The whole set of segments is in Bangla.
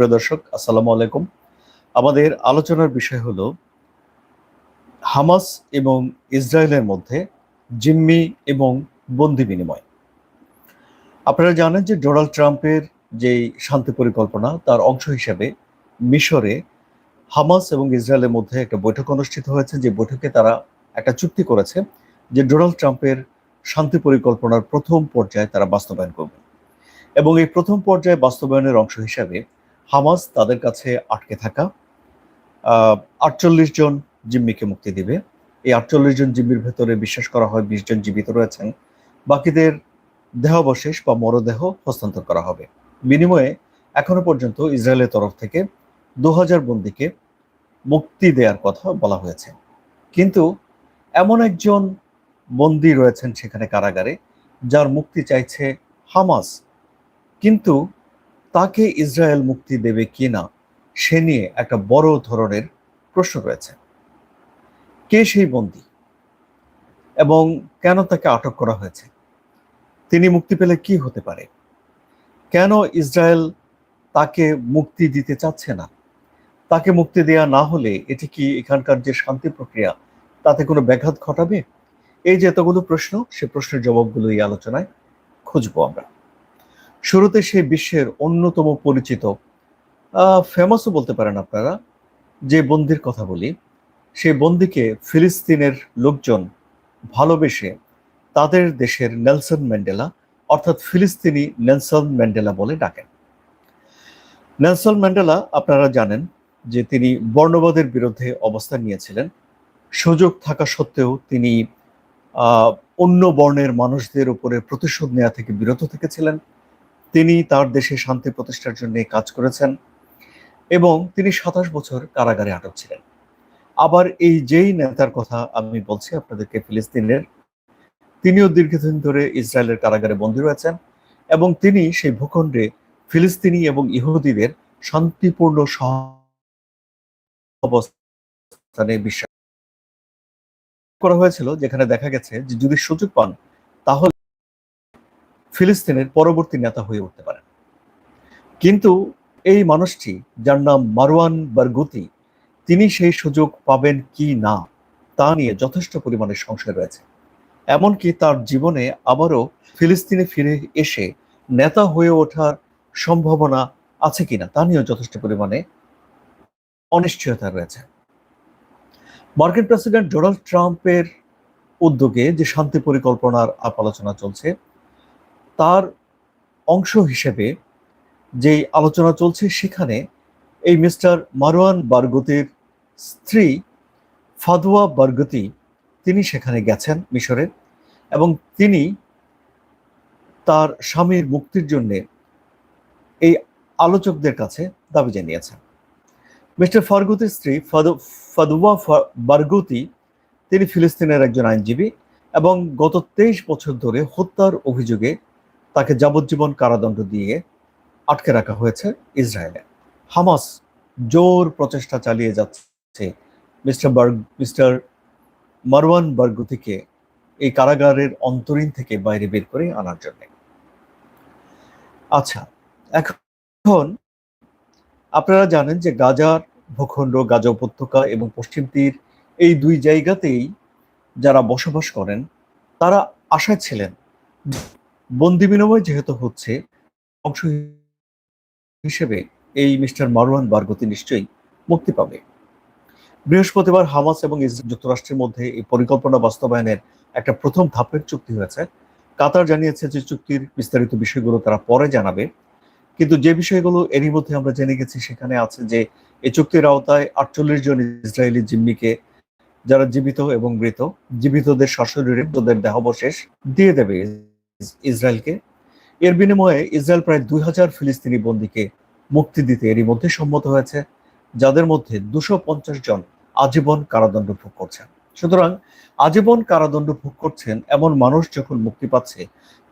সুপ্রিয় দর্শক, আসসালামু আলাইকুম। আমাদের আলোচনার বিষয় হলো, হামাস এবং ইসরায়েলের মধ্যে জিম্মি এবং বন্দি বিনিময়। আপনারা জানেন যে ডোনাল্ড ট্রাম্পের যে শান্তি পরিকল্পনা, তার অংশ হিসেবে মিশরে হামাস এবং ইসরায়েলের মধ্যে একটা বৈঠক অনুষ্ঠিত হয়েছে, যে বৈঠকে তারা একটা চুক্তি করেছে যে ডোনাল্ড ট্রাম্পের শান্তি পরিকল্পনার প্রথম পর্যায়ে তারা বাস্তবায়ন করবে। এবং এই প্রথম পর্যায়ে বাস্তবায়নের অংশ হিসাবে হামাস তাদের কাছে আটকে থাকা আটচল্লিশ জন জিম্মিকে মুক্তি দিবে। এই আটচল্লিশ জন জিম্মির ভেতরে বিশ্বাস করা হয় বিশ জন জীবিত রয়েছেন। বাকিদের দেহাবশেষ বা মরদেহ হস্তান্তর করা হবে। বিনিময়ে এখনও পর্যন্ত ইসরায়েলের তরফ থেকে দু হাজার বন্দিকে মুক্তি দেওয়ার কথা বলা হয়েছে। কিন্তু এমন একজন বন্দি রয়েছেন সেখানে কারাগারে, যার মুক্তি চাইছে হামাস। কিন্তু তাকে ইসরায়েল মুক্তি দেবে কিনা সে নিয়ে একটা বড় ধরনের প্রশ্ন রয়েছে। কে সেই বন্দী? এবং কেন তাকে আটক করা হয়েছে? তিনি মুক্তি পেলে কি হতে পারে? কেন ইসরায়েল তাকে মুক্তি দিতে চাচ্ছে না? তাকে মুক্তি দেয়া না হলে এটি কি এখানকার যে শান্তি প্রক্রিয়া, তাতে কোনো ব্যাঘাত ঘটাবে? এই যে এতগুলো প্রশ্ন, সে প্রশ্নের জবাবগুলো এই আলোচনায় খুঁজবো আমরা। শুরুতে সেই বিশ্বের অন্যতম পরিচিত ফেমাসও বলতে পারেন আপনারা, যে বন্দির কথা বলি সেই বন্দিকে ফিলিস্তিনের লোকজন ভালোবেসে তাদের দেশের নেলসন ম্যান্ডেলা, অর্থাৎ ফিলিস্তিনি নেলসন ম্যান্ডেলা বলে ডাকেন। নেলসন ম্যান্ডেলা আপনারা জানেন যে তিনি বর্ণবাদের বিরুদ্ধে অবস্থান নিয়েছিলেন। সুযোগ থাকা সত্ত্বেও তিনি অন্য বর্ণের মানুষদের উপরে প্রতিশোধ নেওয়া থেকে বিরত থেকেছিলেন। তিনি তার দেশে শান্তি প্রতিষ্ঠার জন্য কাজ করেছেন এবং তিনি সাতাশ বছর কারাগারে আটক ছিলেন। আবার এই যেই নেতার কথা আমি বলছি আপনাদেরকে ফিলিস্তিনের, তিনিও দীর্ঘদিন ধরে ইসরায়েলের কারাগারে বন্দী রয়েছেন এবং তিনি সেই ভূখণ্ডে ফিলিস্তিনি এবং ইহুদিদের শান্তিপূর্ণ অবস্থানে বিশ্বাস করা হয়েছিল, যেখানে দেখা গেছে যে যদি সুযোগ পান, তাহলে ফিলিস্তিনের পরবর্তী নেতা হয়ে উঠতে পারেন। কিন্তু এই মানুষটি, যার নাম মারওয়ান বারগুতি, তিনি সেই সুযোগ পাবেন কি না, তা নিয়ে যথেষ্ট পরিমাণে সংশয় রয়েছে। এমনকি তার জীবনে আবারও ফিলিস্তিনে ফিরে এসে নেতা হয়ে ওঠার সম্ভাবনা আছে কিনা, তা নিয়েও যথেষ্ট পরিমাণে অনিশ্চয়তা রয়েছে। মার্কিন প্রেসিডেন্ট ডোনাল্ড ট্রাম্পের উদ্যোগে যে শান্তি পরিকল্পনার আপ আলোচনা চলছে তার অংশ হিসেবে যেই আলোচনা চলছে সেখানে এই মিস্টার মারওয়ান বারগতির স্ত্রী ফাদুয়া বারগতি, তিনি সেখানে গেছেন মিশরে এবং তিনি তার স্বামীর মুক্তির জন্য এই আলোচকদের কাছে দাবি জানিয়েছেন। মিস্টার ফারগুতির স্ত্রী ফাদু, ফাদুয়া বারগুতি, তিনি ফিলিস্তিনের একজন আইনজীবী এবং গত তেইশ বছর ধরে হত্যার অভিযোগে তাকে যাবজ্জীবন কারাদণ্ড দিয়ে আটকে রাখা হয়েছে ইসরায়েলে। হামাস জোর প্রচেষ্টা চালিয়ে যাচ্ছে মিস্টার বার্গ, মিস্টার মারওয়ান বার্গুতিকে এই কারাগারের অন্তরীণ থেকে বাইরে বের করে আনার জন্য। আচ্ছা এখন আপনারা জানেন যে গাজার ভূখণ্ড, গাজা উপত্যকা এবং পশ্চিম তীর এই দুই জায়গাতেই যারা বসবাস করেন, তারা আশায় ছিলেন বন্দি বিনিময় যেহেতু হচ্ছে, অংশ হিসেবে এই মিস্টার মারওয়ান বারগতি নিশ্চয়ই মুক্তি পাবে। বৃহস্পতিবার হামাস এবং যুক্তরাষ্ট্রের মধ্যে এই পরিকল্পনা বাস্তবায়নের একটা প্রথম ধাপের চুক্তি হয়েছে। কাতার জানিয়েছে যে চুক্তির বিস্তারিত বিষয়গুলো তারা পরে জানাবে। কিন্তু যে বিষয়গুলো এরই মধ্যে আমরা জেনে গেছি, সেখানে আছে যে এই চুক্তির আওতায় আটচল্লিশ জন ইসরায়েলি জিম্মিকে, যারা জীবিত এবং মৃত, জীবিতদের সশরীরে তাদের দেহাবশেষ দিয়ে দেবে ইসরায়েলকে। এর বিনিময়ে ইসরায়েল প্রায় দুই হাজার ফিলিস্তিনি বন্দীকে মুক্তি দিতে এরই মধ্যে সম্মত হয়েছে, যাদের মধ্যে দুশো পঞ্চাশ জন আজীবন কারাদণ্ড ভোগ করছেন। সুতরাং আজীবন কারাদণ্ড ভোগ করছেন এমন মানুষ যখন মুক্তি পাচ্ছে,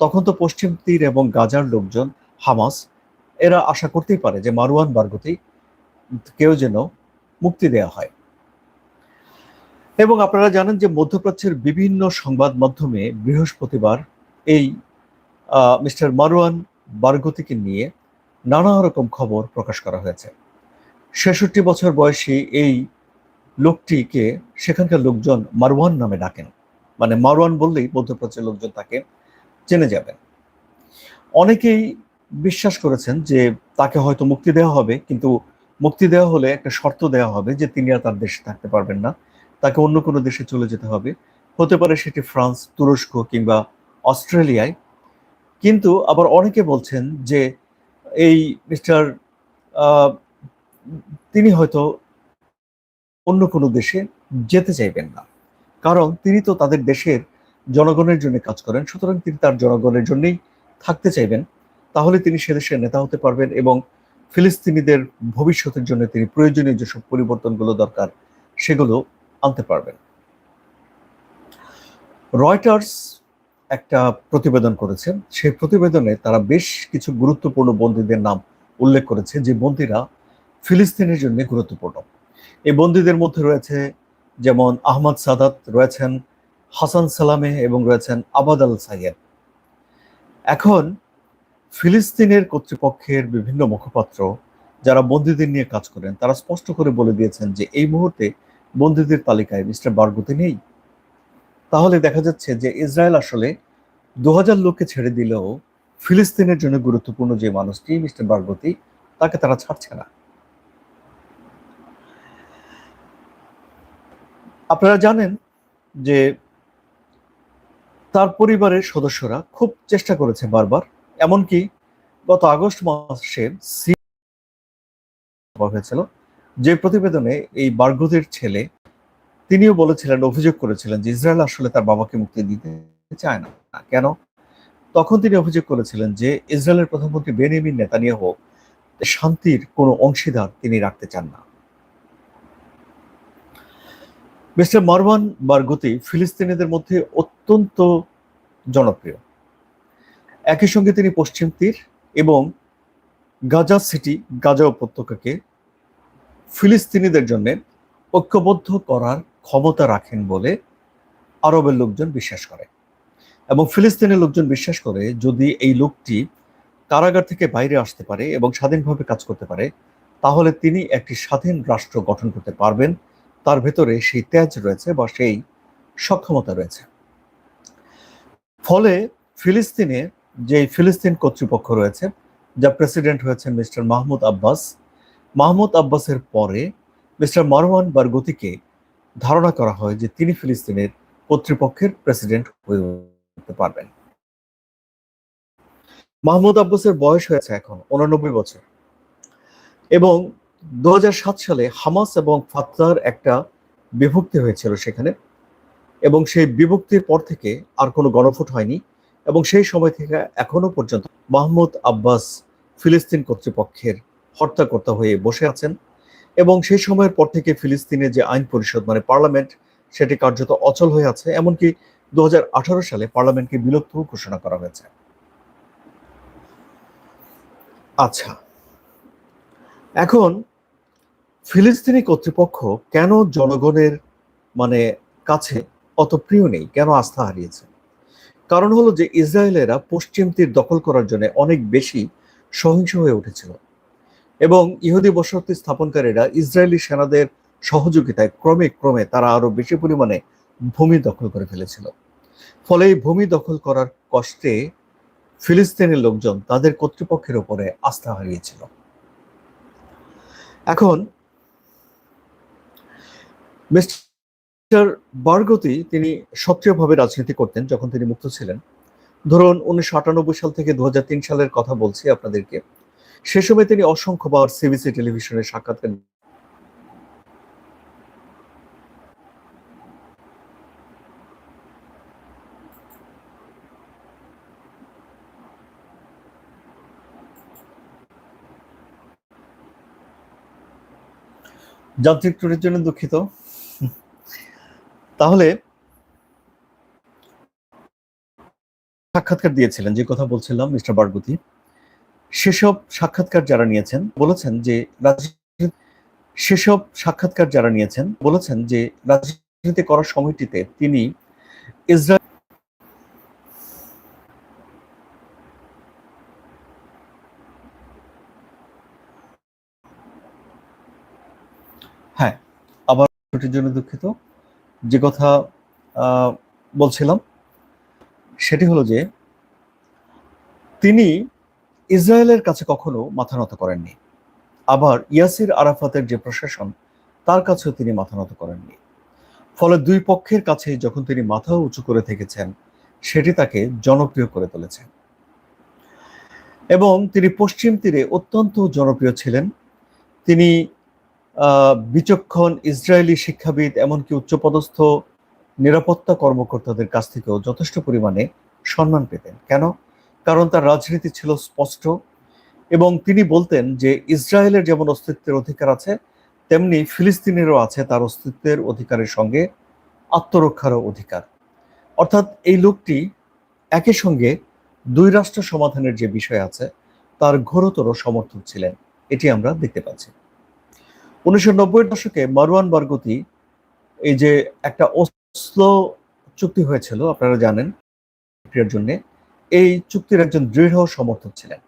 তখন তো পশ্চিম তীর এবং গাজার লোকজন, হামাস, এরা আশা করতেই পারে যে মারুয়ান বার্গতি কেউ যেন মুক্তি দেয়া হয়। এবং আপনারা জানেন যে মধ্যপ্রাচ্যের বিভিন্ন সংবাদ মাধ্যমে বৃহস্পতিবার এই মিস্টার মারওয়ান বারগতিকে নিয়ে নানা রকম খবর প্রকাশ করা হয়েছে। ছেষট্টি বছর বয়সী এই লোকটিকে সেখানকার লোকজন মারওয়ান নামে ডাকেন। মানে মারওয়ান বললেই মধ্যপ্রাচ্যের লোকজন তাকে জেনে যাবেন অনেকেই বিশ্বাস করেছেন যে তাকে হয়তো মুক্তি দেওয়া হবে, কিন্তু মুক্তি দেওয়া হলে একটা শর্ত দেওয়া হবে যে তিনি আর তার দেশে থাকতে পারবেন না। তাকে অন্য কোনো দেশে চলে যেতে হবে। হতে পারে সেটি ফ্রান্স, তুরস্ক কিংবা অস্ট্রেলিয়ায়। কিন্তু আবার অনেকে বলছেন যে এই মিস্টার তিনি হয়তো অন্য কোনো দেশে যেতে চাইবেন না। কারণ তিনি তো তাদের দেশের জনগণের জন্য কাজ করেন, সুতরাং তিনি তার জনগণের জন্যই থাকতে চাইবেন। তাহলে তিনি সে দেশের নেতা হতে পারবেন এবং ফিলিস্তিনিদের ভবিষ্যতের জন্য তিনি প্রয়োজনীয় যেসব পরিবর্তনগুলো দরকার, সেগুলো আনতে পারবেন। রয়টার্স একটা প্রতিবেদন করেছে সেই প্রতিবেদনে তারা বেশ কিছু গুরুত্বপূর্ণ বন্দীদের নাম উল্লেখ করেছে, যে বন্দীরা ফিলিস্তিনের জন্য গুরুত্বপূর্ণ। এই বন্দীদের মধ্যে রয়েছে যেমন আহমদ সাদাত, রয়েছেন হাসান সালামে এবং রয়েছেন আবাদ আল সাইয়েদ। এখন ফিলিস্তিনের কর্তৃপক্ষের বিভিন্ন মুখপাত্র যারা বন্দীদের নিয়ে কাজ করেন, তারা স্পষ্ট করে বলে দিয়েছেন যে এই মুহূর্তে বন্দীদের তালিকায় মিস্টার বারগুতি নেই। তাহলে দেখা যাচ্ছে যে ইসরায়েল আসলে দু হাজার লোককে ছেড়ে দিলেও ফিলিস্তিনের জন্য গুরুত্বপূর্ণ যে মানুষটি, মিস্টার বারগতি তাকে তারা ছাড়ছে না। আপনারা জানেন যে তার পরিবারের সদস্যরা খুব চেষ্টা করেছে বারবার, এমনকি গত আগস্ট মাসে হয়েছিল, যে প্রতিবেদনে এই বার্গদের ছেলে তিনিও বলেছিলেন, অভিযোগ করেছিলেন যে ইসরায়েল আসলে তার বাবাকে মুক্তি দিতে চায় না। কেন? তখন তিনি অভিযোগ করেছিলেন যে ইসরায়েলের প্রধানমন্ত্রী বেনিমিন নেতানিয়াহ শান্তির কোনো অংশীদার তিনি রাখতে চান না। মিস্টার মারওয়ান বারগুতি ফিলিস্তিনিদের মধ্যে অত্যন্ত জনপ্রিয়। একই সঙ্গে তিনি পশ্চিম তীর এবং গাজা সিটি, গাজা উপত্যকাকে ফিলিস্তিনিদের জন্য ঐক্যবদ্ধ করার ক্ষমতা রাখেন বলে আরবের লোকজন বিশ্বাস করে। এবং ফিলিস্তিনের লোকজন বিশ্বাস করে যদি এই লোকটি কারাগার থেকে বাইরে আসতে পারে এবং স্বাধীনভাবে কাজ করতে পারে, তাহলে তিনি একটি স্বাধীন রাষ্ট্র গঠন করতে পারবেন। তার ভেতরে সেই তেজ রয়েছে বা সেই সক্ষমতা রয়েছে। ফলে ফিলিস্তিনে যে ফিলিস্তিন কর্তৃপক্ষ রয়েছে যা প্রেসিডেন্ট হয়েছেন মিস্টার মাহমুদ আব্বাস, মাহমুদ আব্বাসের পরে মিস্টার মারওয়ান বারগতিকে ধারণা করা হয় যে তিনি ফিলিস্তিনের কর্তৃপক্ষের প্রেসিডেন্ট হয়ে উঠতে পারবেন। মাহমুদ আব্বাসের বয়স হয়েছে এখন উনানব্বই বছর। এবং দু হাজার সাত সালে হামাস এবং ফাত্তার একটা বিভক্তি হয়েছিল সেখানে। এবং সেই বিভক্তির পর থেকে আর কোনো গণভোট হয়নি। এবং সেই সময় থেকে এখনও পর্যন্ত মাহমুদ আব্বাস ফিলিস্তিন কর্তৃপক্ষের হর্তাকর্তা হয়ে বসে আছেন। এবং সেই সময়ের পর থেকে ফিলিস্তিনের যে আইন পরিষদ মানে পার্লামেন্ট, সেটি কার্যত অচল হয়ে আছে, এমনকি দু হাজার আঠারো সালে পার্লামেন্টকে বিলুপ্ত ঘোষণা করা হয়েছে। আচ্ছা এখন ফিলিস্তিনি কর্তৃপক্ষ কেন জনগণের মানে কাছে অত প্রিয় নেই? কেন আস্থা হারিয়েছে? কারণ হলো যে ইসরায়েলেরা পশ্চিম তীর দখল করার জন্য অনেক বেশি সহিংস হয়ে উঠেছিল। এবং ইহুদি বসতি স্থাপনকারীরা ইসরায়েলি সেনাদের সহযোগিতায় ক্রমে ক্রমে তারা আরও বেশি পরিমাণে ভূমি দখল করে ফেলেছিল। ফলে এই ভূমি দখল করার কষ্টে ফিলিস্তিনের লোকজন তাদের কর্তৃপক্ষের উপরে আস্থা হারিয়েছিল। এখন মিস্টার বার্গতি তিনি সক্রিয়ভাবে রাজনীতি করতেন যখন তিনি মুক্ত ছিলেন। ধরুন, উনিশশো আটানব্বই সাল থেকে দু হাজার তিন সালের কথা বলছি আপনাদেরকে। সে সময় তিনি অসংখ্যবার সিবিসি টেলিভিশনে সাক্ষাৎকার যান্ত্রিক ত্রুটির জন্য দুঃখিত। তাহলে সাক্ষাৎকার দিয়েছিলেন, যে কথা বলছিলাম, মিস্টার বারগুতি। সেসব সাক্ষাৎকার যারা নিয়েছেন বলেছেন যে সেসব সাক্ষাৎকার যারা নিয়েছেন বলেছেন যে রাজনীতি করার সময়টিতে তিনি ইসরায়েল হ্যাঁ আবার জন্য দুঃখিত। যে কথা বলছিলাম, সেটি হলো যে তিনি ইসরায়েলের কাছে কখনো মাথা নত করেননি। আবার ইয়াসির আরাফাতের যে প্রশাসন, তার কাছেও তিনি মাথা নত করেননি। ফলে দুই পক্ষের কাছে যখন তিনি মাথা উঁচু করে থেকেছেন, সেটি তাকে জনপ্রিয় করে তুলেছে। এবং তিনি পশ্চিম তীরে অত্যন্ত জনপ্রিয় ছিলেন। তিনি বিচক্ষণ ইসরায়েলি শিক্ষাবিদ, এমনকি উচ্চপদস্থ নিরাপত্তা কর্মকর্তাদের কাছ থেকেও যথেষ্ট পরিমাণে সম্মান পেতেন। কেন? কারণ তার রাজনীতি ছিল স্পষ্ট। এবং তিনি বলতেন যে, ইসরায়েলের যেমন অস্তিত্বের অধিকার আছে, তেমনি ফিলিস্তিনেরও আছে তার অস্তিত্বের অধিকারের সঙ্গে আত্মরক্ষারও অধিকার। অর্থাৎ এই লোকটি একই সঙ্গে দুই রাষ্ট্র সমাধানের যে বিষয় আছে, তার ঘোরতর সমর্থক ছিলেন। এটি আমরা দেখতে পাচ্ছি। উনিশশো নব্বইয়ের দশকে মারওয়ান বারগতি এই যে একটা ওসলো চুক্তি হয়েছিল, আপনারা জানেন জন্য এই চুক্তির একজন দৃঢ় সমর্থক ছিলেন।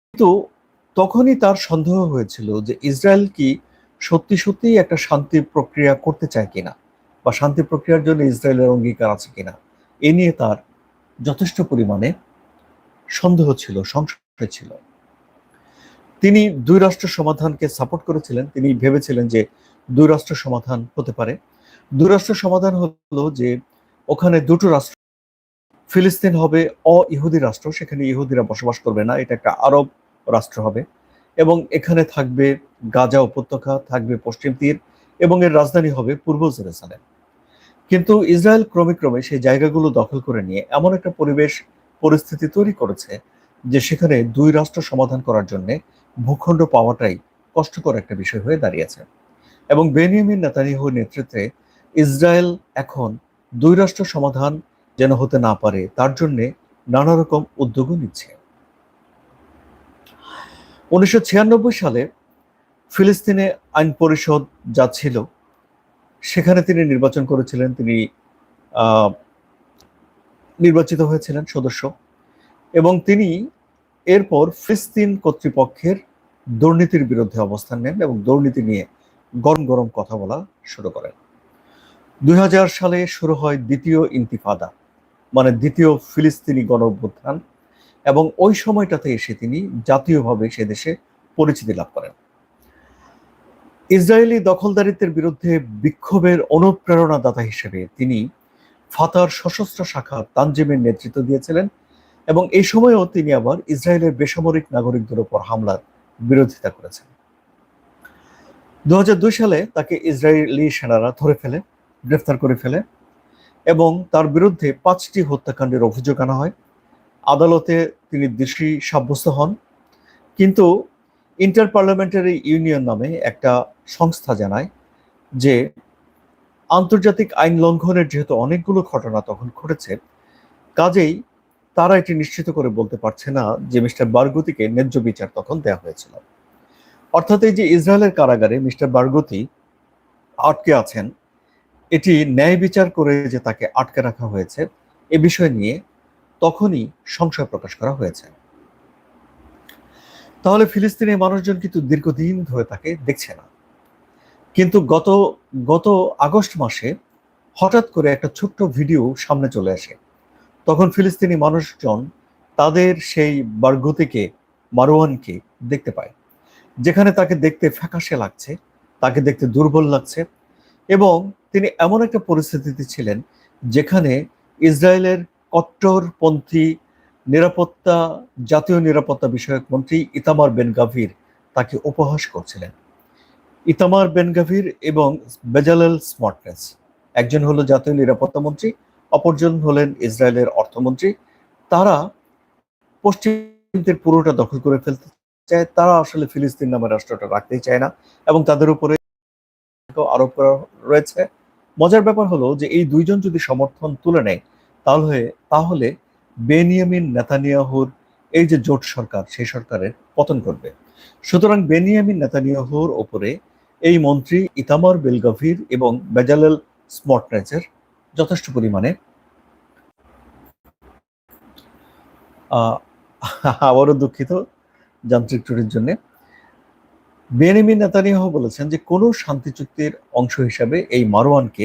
কিন্তু তখনই তার সন্দেহ হয়েছিল যে ইসরায়েল কি সত্যি সত্যি একটা শান্তি প্রক্রিয়া করতে চায় কিনা বা শান্তি প্রক্রিয়ার জন্য ইসরায়েলের অঙ্গীকার আছে কিনা? এ নিয়ে তার যথেষ্ট পরিমাণে সন্দেহ ছিল, সংশয় ছিল। তিনি দুই রাষ্ট্র সমাধানকে সাপোর্ট করেছিলেন। তিনি ভেবেছিলেন যে দুই রাষ্ট্র সমাধান হতে পারে। দুই রাষ্ট্র সমাধান হলো যে ওখানে দুটো রাষ্ট্র ফিলিস্তিন হবে অ ইহুদি রাষ্ট্র, সেখানে ইহুদিরা বসবাস করবে না, এটা একটা আরব রাষ্ট্র হবে। এবং এখানে থাকবে গাজা উপত্যকা, থাকবে পশ্চিম তীর, এবং এর রাজধানী হবে পূর্ব জেরুসালেম। কিন্তু ইসরায়েল ক্রমে ক্রমে সেই জায়গাগুলো দখল করে নিয়ে এমন একটা পরিবেশ, পরিস্থিতি তৈরি করেছে যে সেখানে দুই রাষ্ট্র সমাধান করার জন্য ভূখণ্ড পাওয়াটাই কষ্টকর একটা বিষয় হয়ে দাঁড়িয়েছে। এবং বেনিয়ামিন নেতানিয়াহুর নেতৃত্বে ইসরায়েল এখন দুই রাষ্ট্র সমাধান যেন হতে না পারে, তার জন্য নানা রকম উদ্যোগও নিচ্ছে। উনিশশো ছিয়ানব্বই সালে ফিলিস্তিনে আইন পরিষদ যা ছিল, সেখানে তিনি নির্বাচন করেছিলেন। তিনি নির্বাচিত হয়েছিলেন সদস্য। এবং তিনি এরপর ফিলিস্তিন কর্তৃপক্ষের দুর্নীতির বিরুদ্ধে অবস্থান নেন এবং দুর্নীতি নিয়ে গরম গরম কথা বলা শুরু করেন। দুই হাজার সালে শুরু হয় দ্বিতীয় ইন্তিফাদা। মানে দ্বিতীয় ফিলিস্তিনি গণ অভ্যুত্থান এবং ওই সময়টাতে এসে তিনি জাতীয়ভাবে সে দেশে পরিচিতি লাভ করেন। ইসরায়েলি দখলদারিত্বের বিরুদ্ধে বিক্ষোভের অনুপ্রেরণাদাতা হিসেবে তিনি ফাতার সশস্ত্র শাখা তানজিমের নেতৃত্ব দিয়েছিলেন এবং এই সময়েও তিনি আবার ইসরায়েলের বেসামরিক নাগরিকদের উপর হামলার বিরোধিতা করেছেন। দু হাজার দুই সালে তাকে ইসরায়েলি সেনারা ধরে ফেলে, গ্রেফতার করে ফেলে। এবং তার বিরুদ্ধে পাঁচটি হত্যাকাণ্ডের অভিযোগ আনা হয়। আদালতে তিনি দোষী সাব্যস্ত হন। কিন্তু ইন্টার পার্লামেন্টারি ইউনিয়ন নামে একটা সংস্থা জানায় যে আন্তর্জাতিক আইন লঙ্ঘনের যেহেতু অনেকগুলো ঘটনা তখন ঘটেছে, কাজেই তারা এটি নিশ্চিত করে বলতে পারছে না যে মিস্টার বারগুতিকে ন্যায্য বিচার তখন দেওয়া হয়েছিল। অর্থাৎ এই যে ইসরায়েলের কারাগারে মিস্টার বারগুতি আটকে আছেন এটি ন্যায় বিচার করে যে তাকে আটকে রাখা হয়েছে, এ বিষয় নিয়ে তখনই সংশয় প্রকাশ করা হয়েছে। তাহলে ফিলিস্তিনের মানুষজন কিন্তু দীর্ঘদিন ধরে তাকে দেখছে না। কিন্তু গত গত আগস্ট মাসে হঠাৎ করে একটা ছোট্ট ভিডিও সামনে চলে আসে। তখন ফিলিস্তিনি মানুষজন তাদের সেই বারগুতিকে মারোয়ানকে দেখতে পায়। যেখানে তাকে দেখতে ফ্যাকাশে লাগছে, তাকে দেখতে দুর্বল লাগছে এবং তিনি এমন একটা পরিস্থিতিতে ছিলেন যেখানে ইসরায়েলের কট্টরপন্থী নিরাপত্তা, জাতীয় নিরাপত্তা বিষয়ক মন্ত্রী ইতামার বেন গাভির তাকে উপহাস করছিলেন। ইতামার বেন গাভির এবং বেজালেল স্মার্টনেস, একজন হলো জাতীয় নিরাপত্তা মন্ত্রী, অপরজন হলেন ইসরায়েলের অর্থমন্ত্রী। তারা পশ্চিমদের পুরোটা দখল করে ফেলতে চায়, তারা আসলে ফিলিস্তিন নামের রাষ্ট্রটা রাখতেই চায় না এবং তাদের উপরে আরোপ করা রয়েছে। মজার ব্যাপার হলো যে এই দুইজন যদি সমর্থন তুলে নেয়, তাহলে তাহলে বেনিয়ামিন নেতানিয়াহুর এই যে জোট সরকার, সেই সরকারের পতন করবে সুতরাং বেনিয়ামিন নেতানিয়াহুর ওপরে এই মন্ত্রী ইতামার বেলগাভির এবং বেজালেল স্মর্টনেচের যথেষ্ট পরিমাণে আবারও দুঃখিত যান্ত্রিক ত্রুটির জন্য। বেনিমিন নেতানিয়াহু বলেছেন যে কোনো শান্তি চুক্তির অংশ হিসাবে এই মারওয়ানকে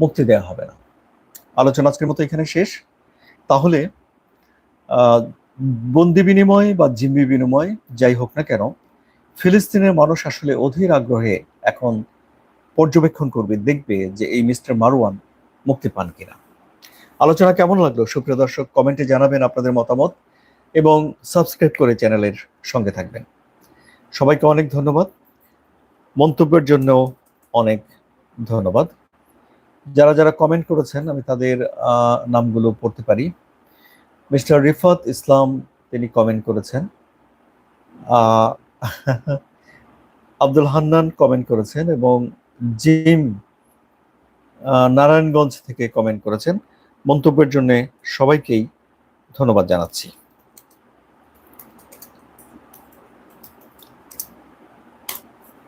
মুক্তি দেওয়া হবে না। আলোচনা আজকের মতো এখানে শেষ। তাহলে বন্দি বিনিময় বা জিম্মি বিনিময় যাই হোক না কেন, ফিলিস্তিনের মানুষ আসলে অধীর আগ্রহে এখন পর্যবেক্ষণ করবে, দেখবে যে এই মিস্টার মারওয়ান মুক্তি পান কিনা। আলোচনা কেমন লাগল? সুপ্রিয় দর্শক, কমেন্টে জানাবেন আপনাদের মতামত এবং সাবস্ক্রাইব করে চ্যানেলের সঙ্গে থাকবেন। সবাইকে অনেক ধন্যবাদ। মন্তব্যের জন্য অনেক ধন্যবাদ। যারা যারা কমেন্ট করেছেন, আমি তাদের নামগুলো পড়তে পারি। মিস্টার রিফাত ইসলাম, তিনি কমেন্ট করেছেন। আব্দুল হান্নান কমেন্ট করেছেন এবং জিম নারায়ণগঞ্জ থেকে কমেন্ট করেছেন। মন্তব্যের জন্য সবাইকেই ধন্যবাদ জানাচ্ছি।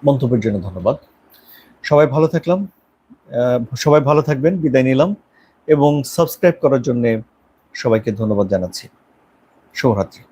মন্তব্যের জন্য ধন্যবাদ। সবাই ভালো থাকলাম সবাই ভালো থাকবেন, বিদায় নিলাম এবং সাবস্ক্রাইব করার জন্যে সবাইকে ধন্যবাদ জানাচ্ছি। শুভরাত্রি।